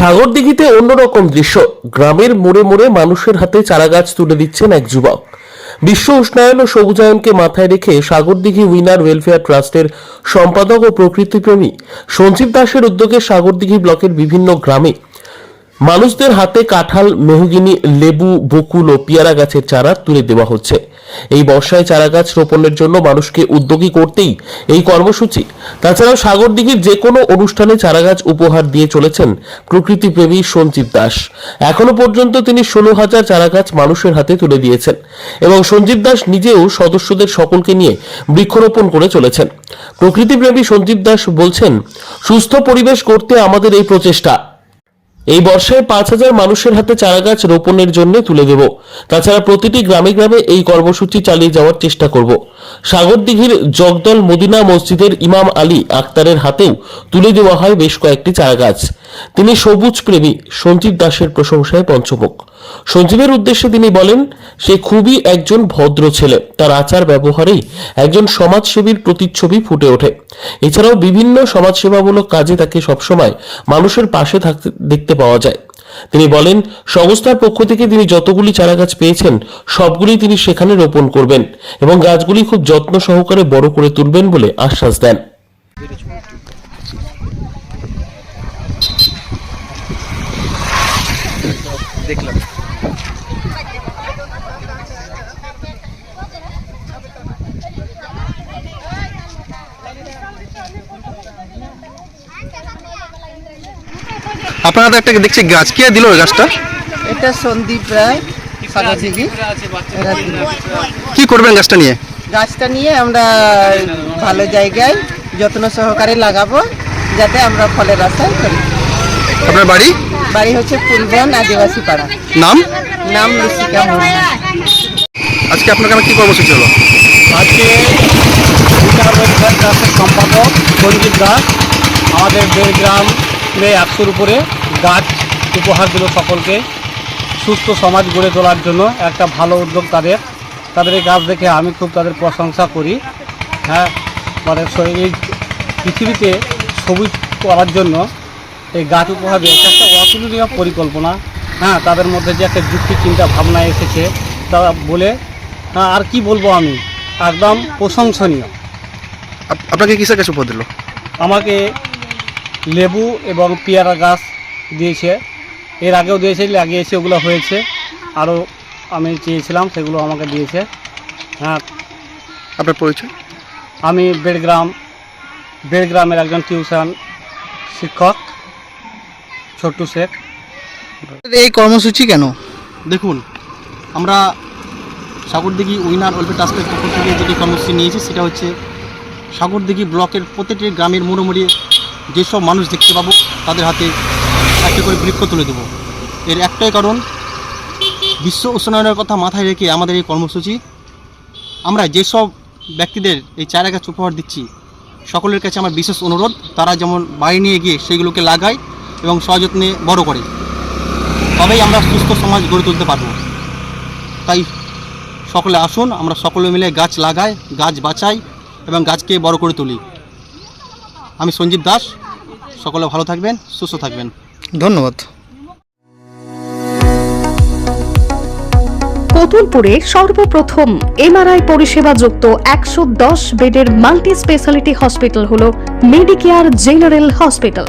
সাগরদিঘিতে অন্যরকম দৃশ্য। গ্রামের মোড়ে মোড়ে মানুষের হাতে চারাগাছ তুলে দিচ্ছেন এক যুবক। বিশ্ব উষ্ণায়ন ও সবুজায়নকে মাথায় রেখে সাগরদিঘি উইনার ওয়েলফেয়ার ট্রাস্টের সম্পাদক ও প্রকৃতিপ্রেমী সঞ্জীব দাসের উদ্যোগে সাগরদিঘি ব্লকের বিভিন্ন গ্রামে মানুষদের হাতে কাঁঠাল, মেহগিনি, লেবু, বকুল ও পেয়ারা গাছের চারা তুলে দেওয়া হচ্ছে। এই বর্ষায় চারা গাছ রোপণের জন্য মানুষকে উদ্যোগী করতেই এই কর্মসূচি। তাছাড়াও সাগরদিঘির যে কোনো অনুষ্ঠানে চারা গাছ উপহার দিয়ে চলেছেন প্রকৃতিপ্রেমী সঞ্জীব দাস। এখনও পর্যন্ত তিনি ষোলো হাজার চারা গাছ মানুষের হাতে তুলে দিয়েছেন এবং সঞ্জীব দাস নিজেও সদস্যদের সকলকে নিয়ে বৃক্ষরোপণ করে চলেছেন। প্রকৃতিপ্রেমী সঞ্জীব দাস বলছেন, সুস্থ পরিবেশ করতে আমাদের এই প্রচেষ্টা। এই বর্ষায় পাঁচ হাজার মানুষের হাতে চারাগাছ রোপণের জন্য তুলে দেব। তাছাড়া প্রতিটি গ্রামে গ্রামে এই কর্মসূচি চালিয়ে যাওয়ার চেষ্টা করব। সাগরদিঘির জগদল মদিনা মসজিদের ইমাম আলী আক্তারের হাতেও তুলে দেওয়া হয় বেশ কয়েকটি চারাগাছ। তিনি সবুজ প্রেমী সঞ্জীব দাসের প্রশংসায় পঞ্চমুখ। সঞ্জীবের উদ্দেশ্যে তিনি বলেন, সে খুবই একজন ভদ্র ছেলে। তার আচার ব্যবহারেই একজন সমাজসেবীর প্রতিচ্ছবি ফুটে ওঠে। এছাড়াও বিভিন্ন সমাজসেবামূলক কাজে তাকে সবসময় মানুষের পাশে থাকতে দেখতে পাওয়া যায়। তিনি বলেন, সংস্থার পক্ষ থেকে তিনি যতগুলি চারাগাছ পেয়েছেন সবগুলি তিনি সেখানে রোপণ করবেন এবং গাছগুলি খুব যত্ন সহকারে বড় করে তুলবেন বলে আশ্বাস দেন। দেখলাম। আপনারা তো একটা দেখছি গাছ কে দিল গাছটা? এটা সন্দীপ রায় কি করবেন গাছটা নিয়ে? গাছটা নিয়ে আমরা ভালো জায়গায় যত্ন সহকারে লাগাবো যাতে আমরা ফলের আশায় করি। আপনার বাড়ি? বাড়ি হচ্ছে ফুলবন আদিবাসী পাড়া। নাম? নাম লুসিকা আজকে আপনার গ্রামে কি কর্মসূচি হলো? আজকে সম্পাদক সঞ্জীব দাস আমাদের বেড়গ্রামে একশোর উপরে গাছ উপহার দিল সকলকে। সুস্থ সমাজ গড়ে তোলার জন্য একটা ভালো উদ্যোগ তাদের। তাদের এই গাছ দেখে আমি খুব তাদের প্রশংসা করি। হ্যাঁ মানে এই পৃথিবীতে সবুজ করার জন্য এই গাছ উপহার এটা একটা অতুলনীয় পরিকল্পনা। হ্যাঁ তাদের মধ্যে যে একটা যুক্তি চিন্তা ভাবনা এসেছে। তা বলে হ্যাঁ, আর কি বলব আমি? একদম প্রশংসনীয়। আপনাকে কিসের গাছ উপহার দিল? আমাকে লেবু এবং পেয়ারা গাছ দিয়েছে। এর আগেও দিয়েছে লাগিয়েছে ওগুলো হয়েছে। আরও আমি চেয়েছিলাম সেগুলো আমাকে দিয়েছে। হ্যাঁ আপনার পরিচয়? আমি বেড়গ্রাম বেড়গ্রামের একজন টিউশন শিক্ষক। ছোট্টু শেখ এই কর্মসূচি কেন? দেখুন আমরা সাগরদিঘি উইনার ওয়েলফেয়ার ট্রাস্টের পক্ষ থেকে যেটি কর্মসূচি নিয়েছি সেটা হচ্ছে সাগরদিঘি ব্লকের প্রতিটি গ্রামের মোড়ে যেসব মানুষ দেখতে পাবো তাদের হাতে একটা করে বৃক্ষ তুলে দেবো। এর একটাই কারণ বিশ্ব উষ্ণায়নের কথা মাথায় রেখে আমাদের এই কর্মসূচি। আমরা যেসব ব্যক্তিদের এই চারা গাছ উপহার দিচ্ছি সকলের কাছে আমার বিশেষ অনুরোধ তারা যেমন বাড়ি নিয়ে গিয়ে সেইগুলোকে লাগায় এবং সযত্নে বড় করে। তবেই আমরা সুস্থ সমাজ গড়ে তুলতে পারব। তাই সকলে আসুন আমরা সকলে মিলে গাছ লাগাই গাছ বাঁচাই এবং গাছকে বড় করে তুলি। আমি সঞ্জীব দাস সকলে ভালো থাকবেন সুস্থ থাকবেন। ধন্যবাদ। কতুলপুরে সর্বপ্রথম এমআরআই পরিষেবা যুক্ত একশো দশ বেডের মাল্টি স্পেশালিটি হসপিটাল হল মেডিকেয়ার জেনারেল হসপিটাল।